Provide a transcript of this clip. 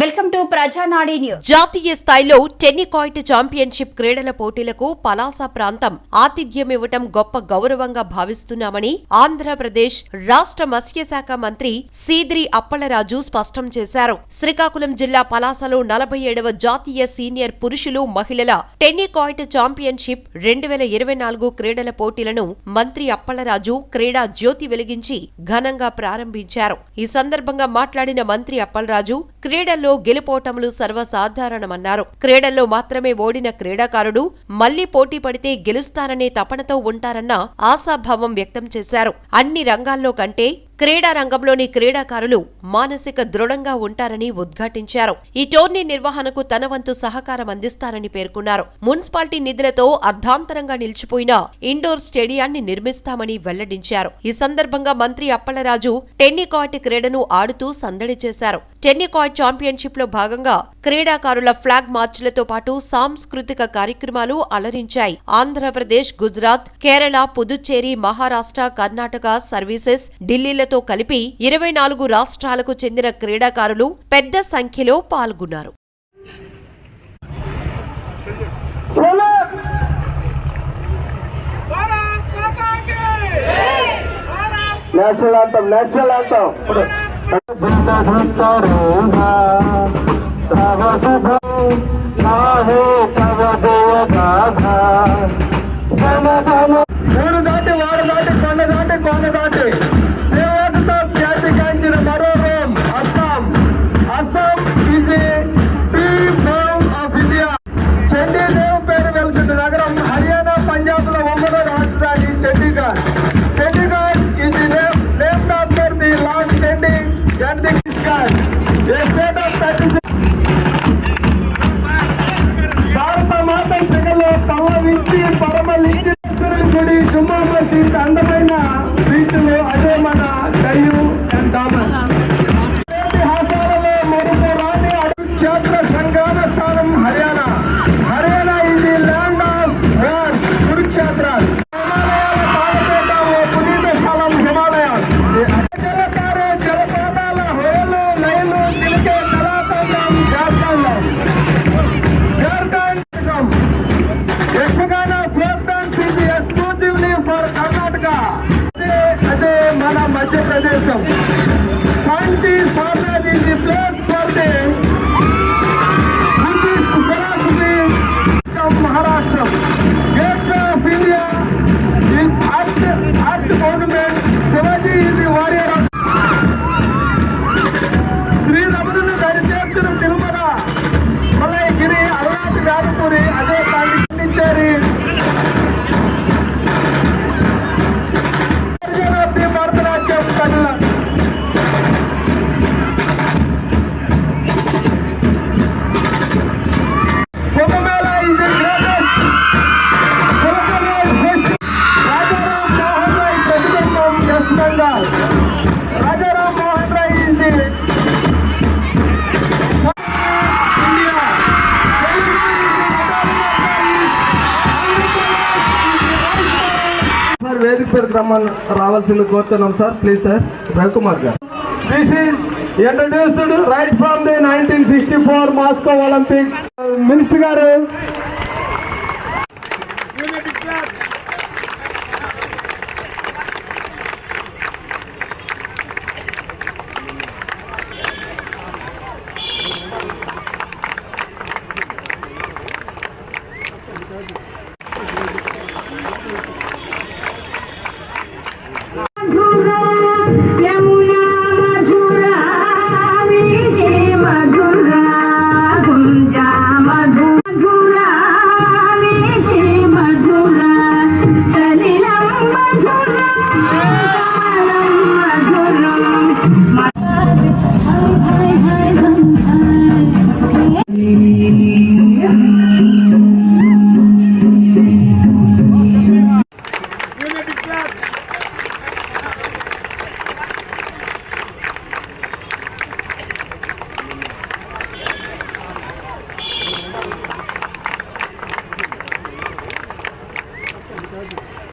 Welcome to ప్రజానాడి news. జాతీయ స్థాయిలో tenniquoit championship క్రీడల పోటీలకు పలాస ప్రాంతం ఆతిథ్యమివ్వటం గొప్ప గౌరవంగా భావిస్తున్నామని ఆంధ్రప్రదేశ్ రాష్ట్ర మత్స్యశాఖ మంత్రి సీద్రి అప్పలరాజు స్పష్టం చేశారు. శ్రీకాకుళం జిల్లా పలాసలో నలభై ఏడవ జాతీయ సీనియర్ పురుషులు మహిళల టెన్నికాయిట్ ఛాంపియన్షిప్ రెండు వేల ఇరవై నాలుగు క్రీడల పోటీలను మంత్రి అప్పలరాజు క్రీడా జ్యోతి వెలిగించి ఘనంగా ప్రారంభించారు. ఈ సందర్భంగా మాట్లాడిన మంత్రి అప్పలరాజు క్రీడల్లో గెలుపోటములు సర్వసాధారణమన్నారు. క్రీడల్లో మాత్రమే ఓడిన క్రీడాకారుడు మళ్ళీ పోటీ పడితే గెలుస్తారనే తపనతో ఉంటారన్న ఆశాభావం వ్యక్తం చేశారు. అన్ని రంగాల్లో కంటే క్రీడా రంగంలోని క్రీడాకారులు మానసిక దృఢంగా ఉంటారని ఉద్ఘాటించారు. ఈ టోర్నీ నిర్వహణకు తన వంతు సహకారం అందిస్తారని పేర్కొన్నారు. మున్సిపాలిటీ నిధులతో అర్ధాంతరంగా నిలిచిపోయిన ఇండోర్ స్టేడియాన్ని నిర్మిస్తామని వెల్లడించారు. ఈ సందర్భంగా మంత్రి అప్పలరాజు టెన్నికాట్ క్రీడను ఆడుతూ సందడి చేశారు. టెన్నికాట్ ఛాంపియన్షిప్లో భాగంగా క్రీడాకారుల ఫ్లాగ్ మార్చ్లతో పాటు సాంస్కృతిక కార్యక్రమాలు అలరించాయి. ఆంధ్రప్రదేశ్ గుజరాత్ కేరళ పుదుచ్చేరి మహారాష్ట్ర కర్ణాటక సర్వీసెస్ క్రీడతో కలిపి ఇరవై నాలుగు రాష్ట్రాలకు చెందిన క్రీడాకారులు పెద్ద సంఖ్యలో పాల్గొన్నారు. నా హే తవ దేవ భారత మాత జగలో తల్లవించి పరమలింగేశ్వరుడి గుడి జుమ్మా మసీద్ అందమైన మధ్యప్రదేశం శాంతి వేదిక పేరుకు రమ్మని రావాల్సింది కోరుతున్నాం సార్. Please sir. రవికుమార్ గారు. This is introduced right from the nineteen sixty four Moscow Olympics minister గారు.